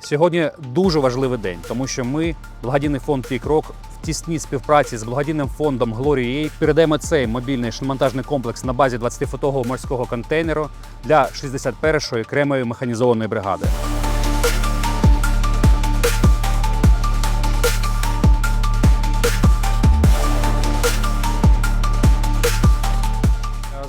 Сьогодні дуже важливий день, тому що ми, благодійний фонд «Твій крок, в тісній співпраці з благодійним фондом «Глорієй» передаємо цей мобільний шиномонтажний комплекс на базі 20-футового морського контейнеру для 61-ї окремої механізованої бригади.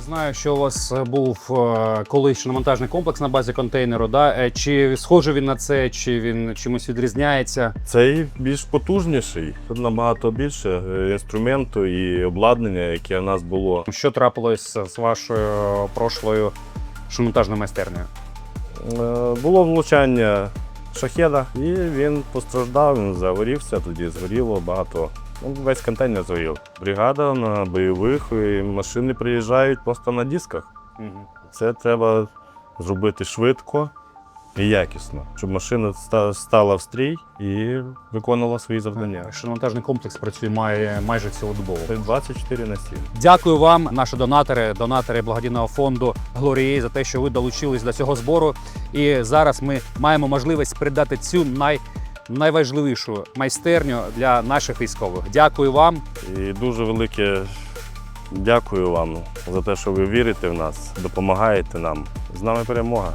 Знаю, що у вас е, був е, колись шиномонтажний комплекс на базі контейнеру. Да? Е, Чи схожий він на це, чи він чимось відрізняється? Цей більш потужніший. Тут набагато більше інструменту і обладнання, яке в нас було. Що трапилось з вашою прошлою шиномонтажною майстернею? Було влучання шахеда, і він постраждав, він загорівся, тоді згоріло багато. Ну, весь контейнер згорів. Бригада на бойових, і машини приїжджають просто на дисках. Це треба зробити швидко і якісно, щоб машина стала в стрій і виконувала свої завдання. Шиномонтажний комплекс працює має майже цілодобово. Це 24 на 7. Дякую вам, наші донатори, донатори благодійного фонду Глорії, за те, що ви долучились до цього збору. І зараз ми маємо можливість передати цю най, найважливішу майстерню для наших військових. Дякую вам. І дуже велике дякую вам за те, що ви вірите в нас, допомагаєте нам. З нами перемога.